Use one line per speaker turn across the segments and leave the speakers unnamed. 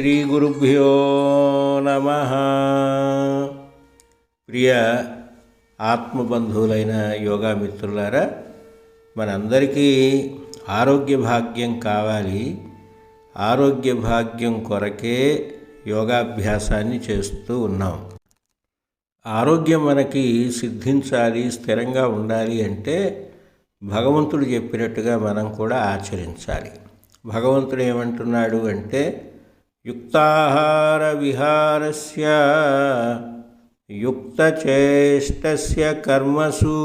శ్రీ గురుభ్యో నమ ప్రియ ఆత్మబంధువులైన యోగా మిత్రులారా మనందరికీ ఆరోగ్య భాగ్యం కావాలి. ఆరోగ్య భాగ్యం కొరకే యోగాభ్యాసాన్ని చేస్తూ ఉన్నాం. ఆరోగ్యం మనకి సిద్ధించాలి స్థిరంగా ఉండాలి అంటే భగవంతుడు చెప్పినట్టుగా మనం కూడా ఆచరించాలి. భగవంతుడు ఏమంటున్నాడు అంటే యుక్తాహార విహారస్య యుక్తచేష్టస్య కర్మసు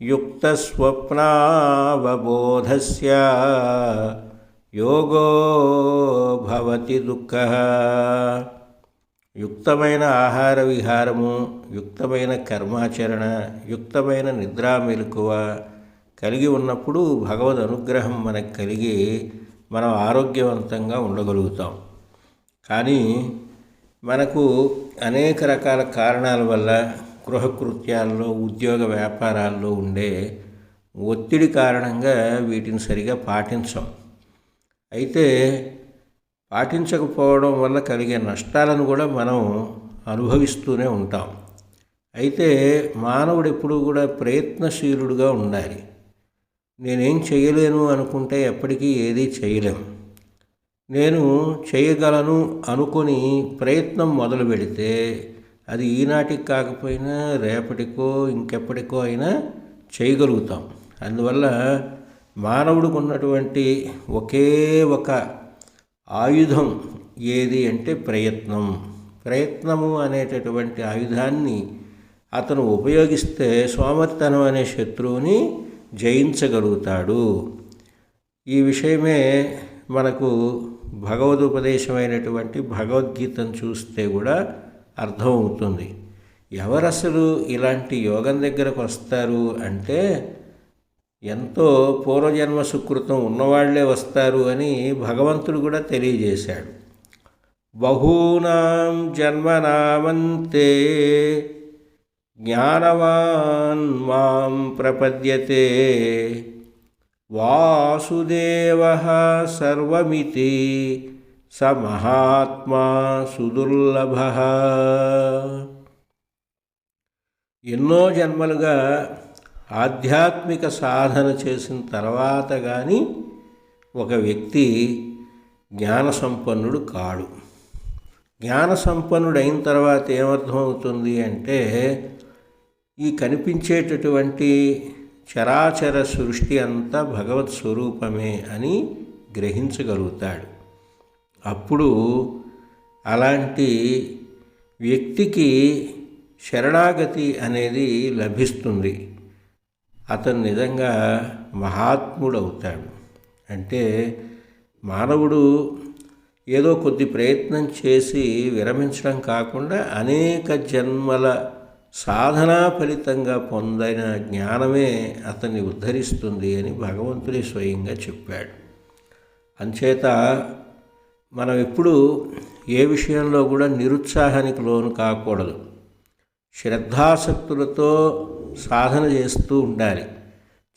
యుక్తస్వప్నావబోధస్య యోగో భవతి దుఃఖ యుక్తమైన ఆహార విహారము యుక్తమైన కర్మాచరణ యుక్తమైన నిద్రా మెలకువ కలిగి ఉన్నప్పుడు భగవద్ అనుగ్రహం మనకు కలిగి మనం ఆరోగ్యవంతంగా ఉండగలుగుతాం. కానీ మనకు అనేక రకాల కారణాల వల్ల గృహకృత్యాల్లో ఉద్యోగ వ్యాపారాల్లో ఉండే ఒత్తిడి కారణంగా వీటిని సరిగా పాటించం. అయితే పాటించకపోవడం వల్ల కలిగే నష్టాలను కూడా మనం అనుభవిస్తూనే ఉంటాం. అయితే మానవుడు ఎప్పుడూ కూడా ప్రయత్నశీలుడుగా ఉండాలి. నేనేం చేయలేను అనుకుంటే ఎప్పటికీ ఏదీ చేయలేం. నేను చేయగలను అనుకొని ప్రయత్నం మొదలు పెడితే అది ఈనాటికి కాకపోయినా రేపటికో ఇంకెప్పటికో అయినా చేయగలుగుతాం. అందువల్ల మానవుడికి ఉన్నటువంటి ఒకే ఒక ఆయుధం ఏది అంటే ప్రయత్నం. ప్రయత్నము అనేటటువంటి ఆయుధాన్ని అతను ఉపయోగిస్తే సోమరితనం అనే శత్రువుని జయించగలుగుతాడు. ఈ విషయమే మనకు భగవదుపదేశమైనటువంటి భగవద్గీతను చూస్తే కూడా అర్థమవుతుంది. ఎవరు అసలు ఇలాంటి యోగం దగ్గరకు వస్తారు అంటే ఎంతో పూర్వజన్మ సుకృతం ఉన్నవాళ్ళే వస్తారు అని భగవంతుడు కూడా తెలియజేశాడు. బహూనాం జన్మనామంతే జ్ఞానవాన్ మాం ప్రపద్యతే వాసుదేవ సర్వమితి స మహాత్మా సుదుర్లభ ఎన్నో జన్మలుగా ఆధ్యాత్మిక సాధన చేసిన తర్వాత కానీ ఒక వ్యక్తి జ్ఞాన సంపన్నుడు కాడు. జ్ఞాన సంపన్నుడు అయిన తర్వాత ఏమర్థమవుతుంది అంటే ఈ కనిపించేటటువంటి చరాచర సృష్టి అంతా భగవత్ స్వరూపమే అని గ్రహించగలుగుతాడు. అప్పుడు అలాంటి వ్యక్తికి శరణాగతి అనేది లభిస్తుంది. అతను నిజంగా మహాత్ముడు అవుతాడు అంటే మానవుడు ఏదో కొద్ది ప్రయత్నం చేసి విరమించడం కాకుండా అనేక జన్మల సాధనా ఫలితంగా పొందిన జ్ఞానమే అతన్ని ఉద్ధరిస్తుంది అని భగవంతుడే స్వయంగా చెప్పాడు. అంచేత మనం ఎప్పుడు ఏ విషయంలో కూడా నిరుత్సాహానికి లోను కాకూడదు. శ్రద్ధాసక్తులతో సాధన చేస్తూ ఉండాలి.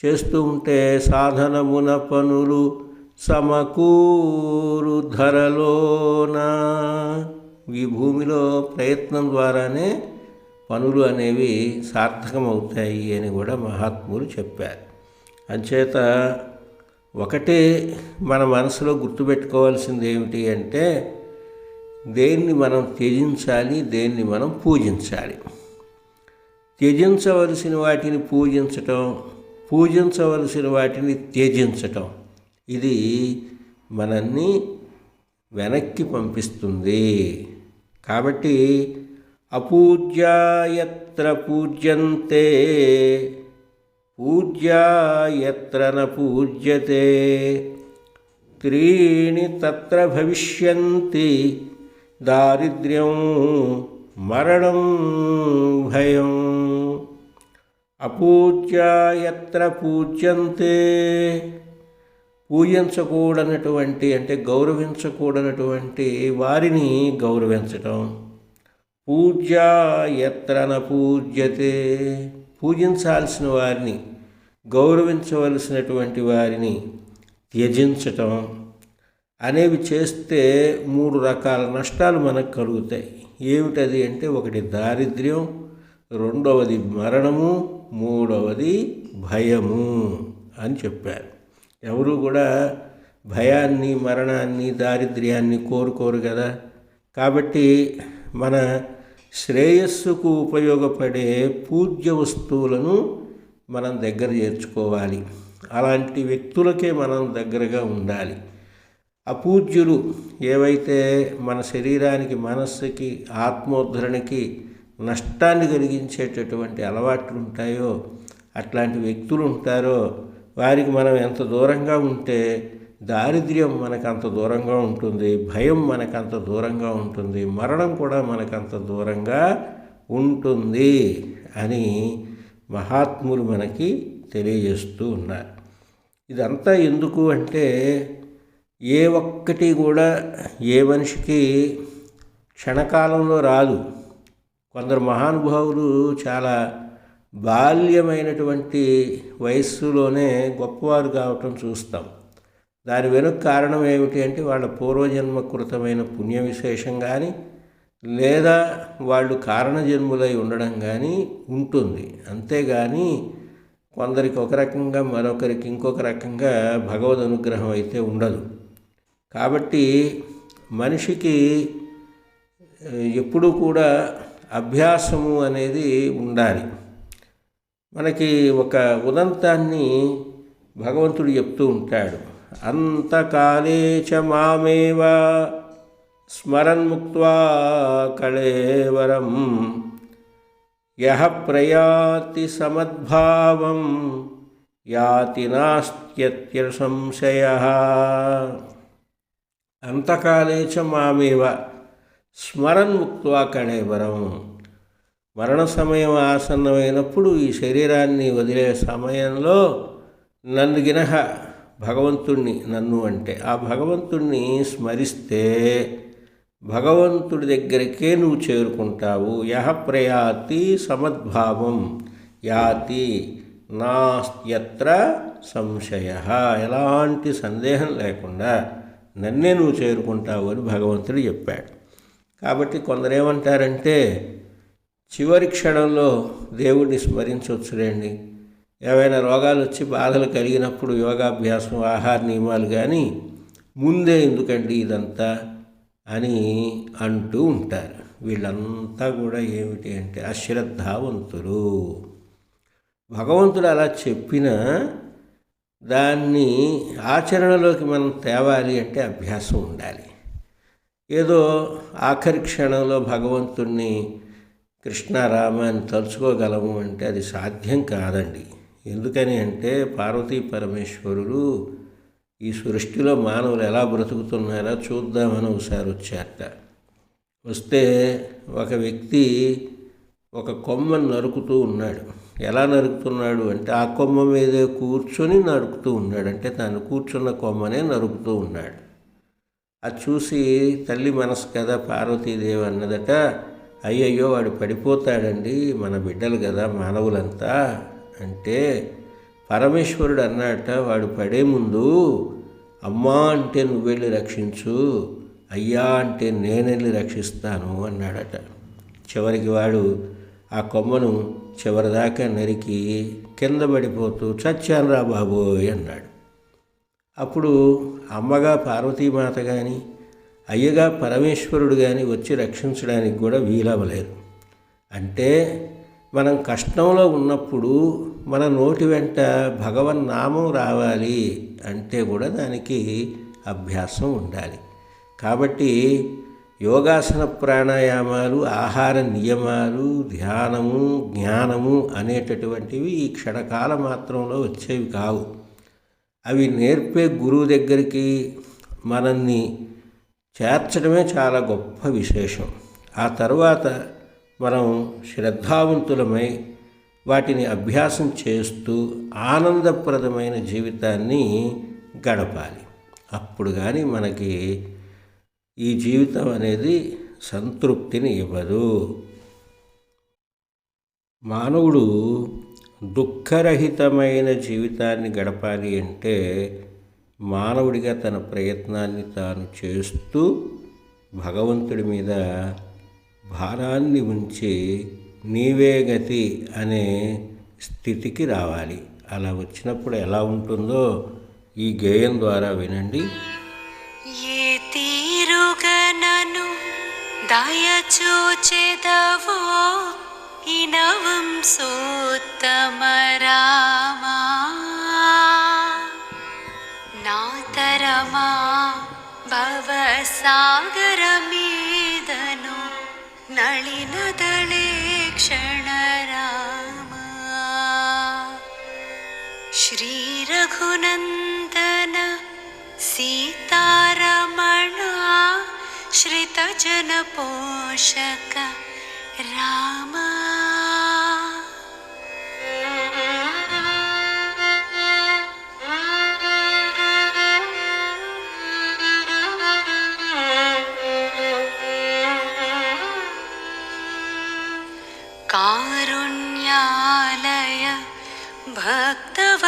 చేస్తూ ఉంటే సాధనమున పనులు సమకూరు ధరలోన. ఈ భూమిలో ప్రయత్నం ద్వారానే పనులు అనేవి సార్థకమవుతాయి అని కూడా మహాత్ములు చెప్పారు. అంచేత ఒకటే మన మనసులో గుర్తుపెట్టుకోవాల్సింది ఏమిటి అంటే దేన్ని మనం త్యజించాలి దేన్ని మనం పూజించాలి. త్యజించవలసిన వాటిని పూజించటం పూజించవలసిన వాటిని త్యజించటం ఇది మనల్ని వెనక్కి పంపిస్తుంది. కాబట్టి అపూజ్యాయత్ర పూజ్యంతే. పూజ్యాయత్ర న పూజ్యతే. త్రీణి తత్ర భవిష్యంతి. దారిద్ర్యం మరణం భయం. అపూజ్యాయత్ర పూజ్యంతే. పూజించకూడనటువంటి అంటే గౌరవించకూడనటువంటి వారిని గౌరవించటం. పూజ్య ఎత్రన పూజ్యతే. పూజించాల్సిన వారిని గౌరవించవలసినటువంటి వారిని త్యజించటం. అనేవి చేస్తే మూడు రకాల నష్టాలు మనకు కలుగుతాయి. ఏమిటది అంటే ఒకటి దారిద్ర్యం రెండవది మరణము మూడవది భయము అని చెప్పారు. ఎవరు కూడా భయాన్ని మరణాన్ని దారిద్ర్యాన్ని కోరుకోరు కదా. కాబట్టి మన శ్రేయస్సుకు ఉపయోగపడే పూజ్య వస్తువులను మనం దగ్గర చేర్చుకోవాలి. అలాంటి వ్యక్తులకే మనం దగ్గరగా ఉండాలి. అపూజ్యులు ఏవైతే మన శరీరానికి మనస్సుకి ఆత్మోద్ధరణకి నష్టాన్ని కలిగించేటటువంటి అలవాట్లు ఉంటాయో అట్లాంటి వ్యక్తులు ఉంటారో వారికి మనం ఎంత దూరంగా ఉంటే దారిద్ర్యం మనకంత దూరంగా ఉంటుంది భయం మనకంత దూరంగా ఉంటుంది మరణం కూడా మనకంత దూరంగా ఉంటుంది అని మహాత్ములు మనకి తెలియజేస్తూ ఉన్నారు. ఇదంతా ఎందుకు అంటే ఏ ఒక్కటి కూడా ఏ మనిషికి క్షణకాలంలో రాదు. కొందరు మహానుభావులు చాలా బాల్యమైనటువంటి వయస్సులోనే గొప్పవారు కావటం చూస్తాం. దాని వెనుక కారణం ఏమిటి అంటే వాళ్ళ పూర్వజన్మ కృతమైన పుణ్య విశేషం కానీ లేదా వాళ్ళు కారణజన్ములై ఉండడం కానీ ఉంటుంది. అంతేగాని కొందరికి ఒక రకంగా మరొకరికి ఇంకొక రకంగా భగవద్ అనుగ్రహం అయితే ఉండదు. కాబట్టి మనిషికి ఎప్పుడూ కూడా అభ్యాసము అనేది ఉండాలి. మనకి ఒక ఉదంతాన్ని భగవంతుడు చెప్తూ ఉంటాడు. అంతకాలే చ మామేవ స్మరన్ముక్త్వా కళేవరం. యహ ప్రయాతి సమద్భావం యాతి నాస్త్యత్య సంశయ అంతకాలే చ మామేవ స్మరన్ముక్త్వా కళేవరం. మరణ సమయం ఆసన్నమైనప్పుడు ఈ శరీరాన్ని వదిలే సమయంలో నన్ను గినహ భగవంతుణ్ణి నన్ను అంటే ఆ భగవంతుణ్ణి స్మరిస్తే భగవంతుడి దగ్గరికే నువ్వు చేరుకుంటావు. యహ ప్రయాతి సమద్భావం యాతి నాస్త్యత్ర సంశయ. ఎలాంటి సందేహం లేకుండా నన్నే నువ్వు చేరుకుంటావు అని భగవంతుడు చెప్పాడు. కాబట్టి కొందరేమంటారంటే చివరి క్షణంలో దేవుడిని స్మరించవచ్చులేండి ఏవైనా రోగాలు వచ్చి బాధలు కలిగినప్పుడు యోగాభ్యాసం ఆహార నియమాలు కానీ ముందే ఎందుకండి ఇదంతా అని అంటూ ఉంటారు. వీళ్ళంతా కూడా ఏమిటి అంటే అశ్రద్ధావంతులు. భగవంతుడు అలా చెప్పినా దాన్ని ఆచరణలోకి మనం తేవాలి అంటే అభ్యాసం ఉండాలి. ఏదో ఆఖరి క్షణంలో భగవంతుణ్ణి కృష్ణారామాన్ని తలుచుకోగలము అంటే అది సాధ్యం కాదండి. ఎందుకని అంటే పార్వతీ పరమేశ్వరులు ఈ సృష్టిలో మానవులు ఎలా బ్రతుకుతున్నారో చూద్దామని ఒకసారి వచ్చారట. వస్తే ఒక వ్యక్తి ఒక కొమ్మను నరుకుతూ ఉన్నాడు. ఎలా నరుకుతున్నాడు అంటే ఆ కొమ్మ మీదే కూర్చొని నరుకుతూ ఉన్నాడు. అంటే తాను కూర్చున్న కొమ్మనే నరుకుతూ ఉన్నాడు. అది చూసి తల్లి మనసు కదా పార్వతీదేవి అన్నదట అయ్యయ్యో వాడు పడిపోతాడండి మన బిడ్డలు కదా మానవులంతా. అంటే పరమేశ్వరుడు అన్నట వాడు పడే ముందు అమ్మా అంటే నువ్వెళ్ళి రక్షించు అయ్యా అంటే నేనెళ్ళి రక్షిస్తాను అన్నాడట. చివరికి వాడు ఆ కొమ్మను చివరిదాకా నరికి కింద పడిపోతూ చచ్చానురా బాబోయ్ అన్నాడు. అప్పుడు అమ్మగా పార్వతీమాత కానీ అయ్యగా పరమేశ్వరుడు కానీ వచ్చి రక్షించడానికి కూడా వీలవ్వలేదు. అంటే మనం కష్టంలో ఉన్నప్పుడు మన నోటి వెంట భగవన్నామం రావాలి అంటే కూడా దానికి అభ్యాసం ఉండాలి. కాబట్టి యోగాసన ప్రాణాయామాలు ఆహార నియమాలు ధ్యానము జ్ఞానము అనేటటువంటివి ఈ క్షణకాల మాత్రంలో వచ్చేవి కావు. అవి నేర్పే గురువు దగ్గరికి మనల్ని చేర్చడమే చాలా గొప్ప విశేషం. ఆ తర్వాత మనం శ్రద్ధావంతులమై వాటిని అభ్యాసం చేస్తూ ఆనందప్రదమైన జీవితాన్ని గడపాలి. అప్పుడు కానీ మనకి ఈ జీవితం అనేది సంతృప్తిని ఇవ్వదు. మానవుడు దుఃఖరహితమైన జీవితాన్ని గడపాలి అంటే మానవుడిగా తన ప్రయత్నాన్ని తాను చేస్తూ భగవంతుడి మీద భారాన్ని ఉంచి నీవే గతి అనే స్థితికి రావాలి. అలా వచ్చినప్పుడు ఎలా ఉంటుందో ఈ గేయం ద్వారా వినండి.
ఏ తీరుగనను దయచూచెదవో ఇనవం సూత్తమరామా నాతరమా భవ మీదను నళినద रघुनन्दन सीतारमणा श्रितजनपोषक राम। कारुण्यालय भक्तव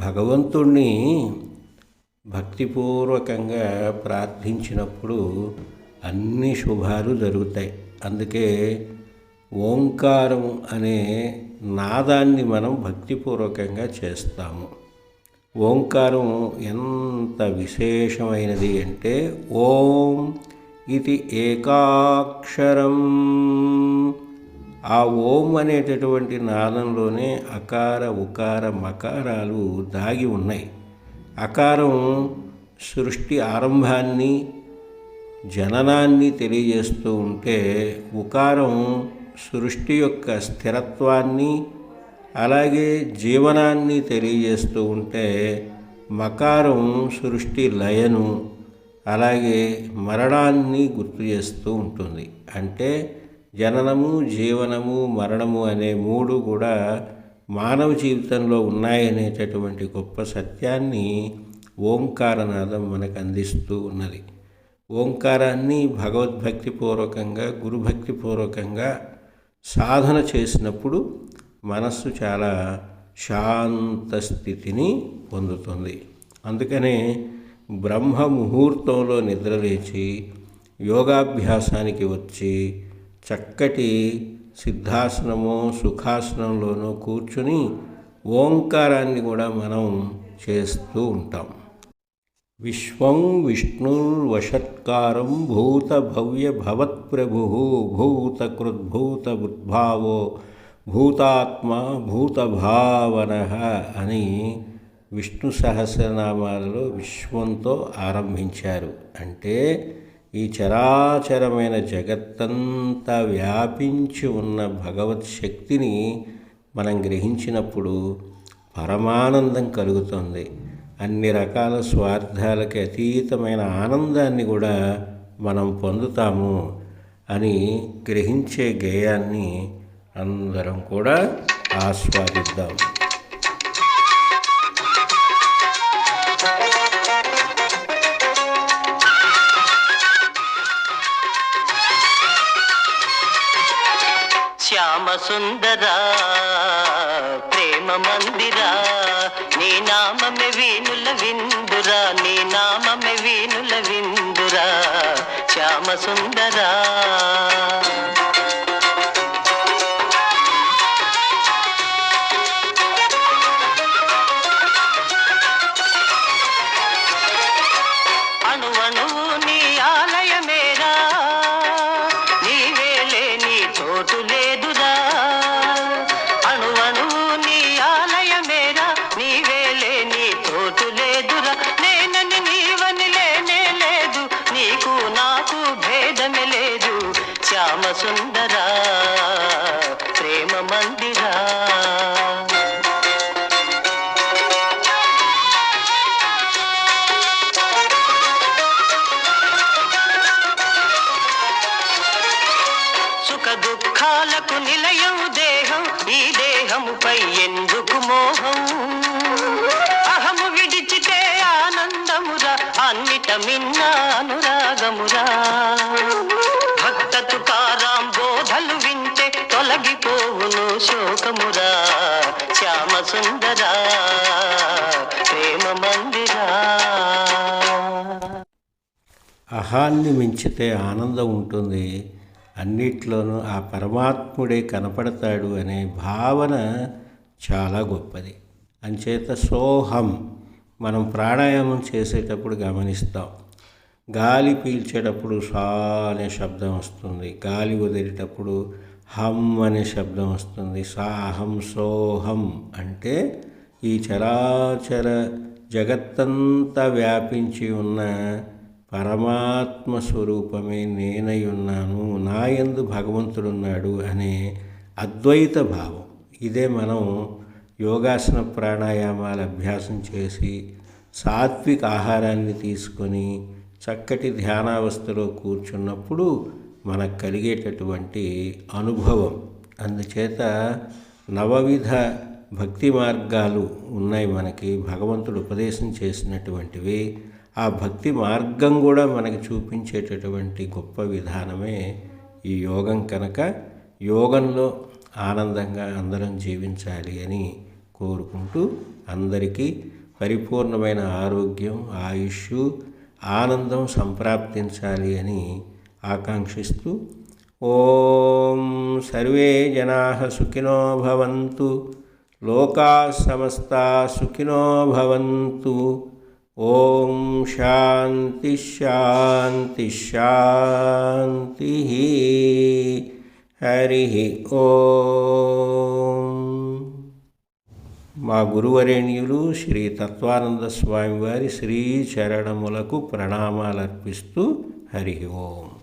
భగవంతుణ్ణి భక్తిపూర్వకంగా ప్రార్థించినప్పుడు అన్ని శుభాలు జరుగుతాయి. అందుకే ఓంకారం అనే నాదాన్ని మనం భక్తిపూర్వకంగా చేస్తాము. ఓంకారం ఎంత విశేషమైనది అంటే ఓం ఇది ఏకాక్షరం. ఆ ఓం అనేటటువంటి నాదంలోనే అకార ఉకార మకారాలు దాగి ఉన్నాయి. అకారం సృష్టి ఆరంభాన్ని జననాన్ని తెలియజేస్తూ ఉంటే ఉకారం సృష్టి యొక్క స్థిరత్వాన్ని అలాగే జీవనాన్ని తెలియజేస్తూ ఉంటే మకారం సృష్టి లయను అలాగే మరణాన్ని గుర్తు చేస్తూ ఉంటుంది. అంటే జననము జీవనము మరణము అనే మూడు కూడా మానవ జీవితంలో ఉన్నాయనేటటువంటి గొప్ప సత్యాన్ని ఓంకారనాదం మనకు అందిస్తూ ఉన్నది. ఓంకారాన్ని భగవద్భక్తిపూర్వకంగా గురుభక్తిపూర్వకంగా సాధన చేసినప్పుడు మనస్సు చాలా శాంత స్థితిని పొందుతుంది. అందుకనే బ్రహ్మ ముహూర్తంలో నిద్రలేచి యోగాభ్యాసానికి వచ్చి చక్కటి సిద్ధాసనమో సుఖాసనంలోనో కూర్చుని ఓంకారాన్ని కూడా మనం చేస్తూ ఉంటాం. విశ్వం విష్ణుర్వషత్కారం భూత భవ్య భవత్ప్రభు భూతకృద్భూత ఉద్భావో భూతాత్మ భూతభావన అని విష్ణు సహస్రనామాలలో విశ్వంతో ఆరంభించారు. అంటే ఈ చరాచరమైన జగత్తంతా వ్యాపించి ఉన్న భగవత్ శక్తిని మనం గ్రహించినప్పుడు పరమానందం కలుగుతుంది. అన్ని రకాల స్వార్థాలకి అతీతమైన ఆనందాన్ని కూడా మనం పొందుతాము అని గ్రహించే గేయాన్ని అందరం కూడా ఆస్వాదిద్దాం.
శ్యామ సుందరా ప్రేమ మందిరా నీ నామమే వీణుల విందురా నీ నామమే వీణుల విందురా శ్యామ సుందరా మిన్న అనురాగమురా భక్త తుకారాం బోధలు వింటే తొలగిపోవును శోకమురా. శ్యామ సుందరా ప్రేమ మందిరా.
అహాన్ని మించితే ఆనందం ఉంటుంది. అన్నిట్లోనూ ఆ పరమాత్ముడే కనపడతాడు అనే భావన చాలా గొప్పది. అంచేత సోహం. మనం ప్రాణాయామం చేసేటప్పుడు గమనిస్తాం. గాలి పీల్చేటప్పుడు సా అనే శబ్దం వస్తుంది. గాలి వదిలేటప్పుడు హం అనే శబ్దం వస్తుంది. సాహం సోహం అంటే ఈ చరాచర జగత్తంతా వ్యాపించి ఉన్న పరమాత్మ స్వరూపమే నేనై ఉన్నాను నాయందు భగవంతుడున్నాడు అనే అద్వైత భావం. ఇదే మనం యోగాసన ప్రాణాయామాల అభ్యాసం చేసి సాత్విక ఆహారాన్ని తీసుకొని చక్కటి ధ్యానావస్థలో కూర్చున్నప్పుడు మనకు కలిగేటటువంటి అనుభవం. అందుచేత నవవిధ భక్తి మార్గాలు ఉన్నాయి మనకి. భగవంతుడు ఉపదేశం చేసినటువంటివి. ఆ భక్తి మార్గం కూడా మనకి చూపించేటటువంటి గొప్ప విధానమే ఈ యోగం కనుక. యోగంలో ఆనందంగా అందరం జీవించాలి అని కోరుకుంటూ అందరికీ పరిపూర్ణమైన ఆరోగ్యం ఆయుష్ ఆనందం సంప్రాప్తించాలి అని ఆకాంక్షిస్తూ ఓం సర్వే జనా సుఖినో భవంతు లోకా సమస్త సుఖినో భవంతు. ఓం శాంతి శాంతి శాంతి. హరి ఓం. మా గురువరేణ్యులు శ్రీ తత్వానంద స్వామి వారి శ్రీ చరణములకు ప్రణామాలర్పిస్తూ హరి ఓం.